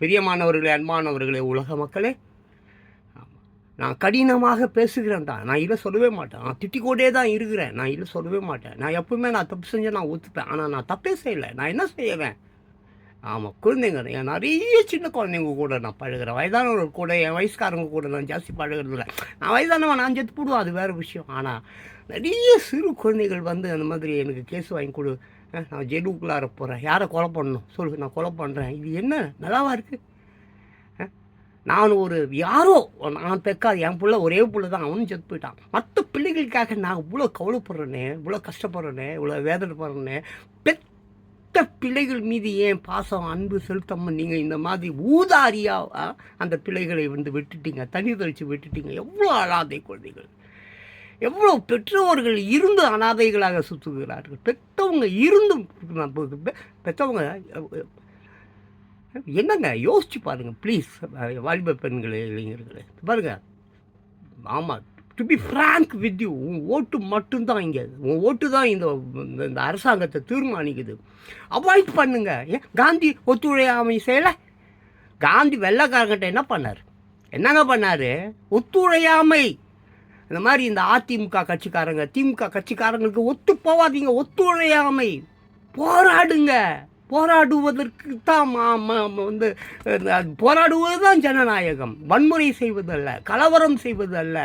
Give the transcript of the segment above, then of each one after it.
பிரியமானவர்களே அன்பானவர்களே உலக மக்களே. நான் கடினமாக பேசுகிறேன் தான் நான் இல்லை சொல்லவே மாட்டேன். நான் திட்டிக்கொண்டே தான் இருக்கிறேன். நான் இல்லை சொல்லவே மாட்டேன். நான் எப்பவுமே நான் தப்பு செஞ்சு நான் ஒத்துப்பேன். ஆனால் நான் தப்பே செய்யலை. நான் என்ன செய்வேன்? ஆமாம் குழந்தைங்க என் நிறைய சின்ன குழந்தைங்க கூட நான் பழகுறேன். வயதானவர்கள் கூட என் வயசுக்காரங்க கூட நான் ஜாஸ்தி பழகுறது இல்லை. நான் வயதானவன் நான் செத்து போடுவேன். அது வேறு விஷயம். ஆனால் நிறைய சிறு குழந்தைகள் வந்து அந்த மாதிரி எனக்கு கேஸ் வாங்கி கொடு. நான் ஜெயிலுக்குள்ளார போகிறேன் யாரை கொலை பண்ணணும்? சொல்லு நான் கொலை பண்ணுறேன் இது என்ன? நல்லாவா இருக்குது நான் ஒரு யாரோ நான் பெக்காது என் பிள்ளை ஒரே பிள்ளை தான். அவனும் செத்து போயிட்டான். மற்ற பிள்ளைகளுக்காக நான் இவ்வளோ கவலைப்படுறேனே இவ்வளோ கஷ்டப்படுறேனே இவ்வளோ வேதனைப்படுறேனே பெத்த பிள்ளைகள் மீது ஏன் பாசம் அன்பு செலுத்தாம நீங்கள் இந்த மாதிரி ஊதாரியாக அந்த பிள்ளைகளை வந்து விட்டுட்டீங்க? தண்ணி தெளித்து விட்டுட்டீங்க? எவ்வளோ அழாதை குழந்தைகள். எவ்வளோ பெற்றோர்கள் இருந்து அனாதைகளாக சுற்றுகிறார்கள் பெற்றவங்க இருந்தும் பெற்றவங்க என்னங்க? யோசிச்சு பாருங்க ப்ளீஸ் வாலிப பெண்களே இளைஞர்களே பாருங்கள் ஆமாம் to be frank with you உன் ஓட்டு மட்டும்தான் இங்கே உன் ஓட்டு தான் இந்த இந்த- அரசாங்கத்தை தீர்மானிக்குது. அவாய்ட் பண்ணுங்க. ஏன் காந்தி ஒத்துழையாமை செய்யலை? காந்தி வெள்ளைக்காரங்கிட்ட என்ன பண்ணார்? என்னங்க பண்ணார்? ஒத்துழையாமை. இந்த மாதிரி இந்த அதிமுக கட்சிக்காரங்க திமுக கட்சிக்காரங்களுக்கு ஒத்து போவாதீங்க ஒத்துழையாமை. போராடுங்க. போராடுவதற்கு தான் வந்து போராடுவது தான் ஜனநாயகம். வன்முறை செய்வதல்ல கலவரம் செய்வதல்ல.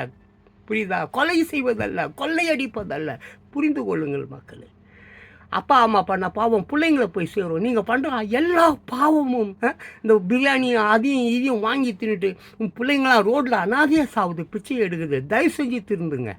புரியுதா? கொலை செய்வதல்ல கொள்ளையடிப்பதல்ல. புரிந்து கொள்ளுங்கள் மக்களே. அப்பா அம்மா பண்ண பாவம் பிள்ளைங்களை போய் சேரும். நீங்கள் பண்ணுற எல்லா பாவமும் இந்த பிரியாணி அதையும் இதையும் வாங்கி தின்னுட்டு உன் பிள்ளைங்களாம் ரோட்டில் அனாதையாக சாவுது பிச்சை எடுக்குது. தயவு செஞ்சு திருந்துங்க.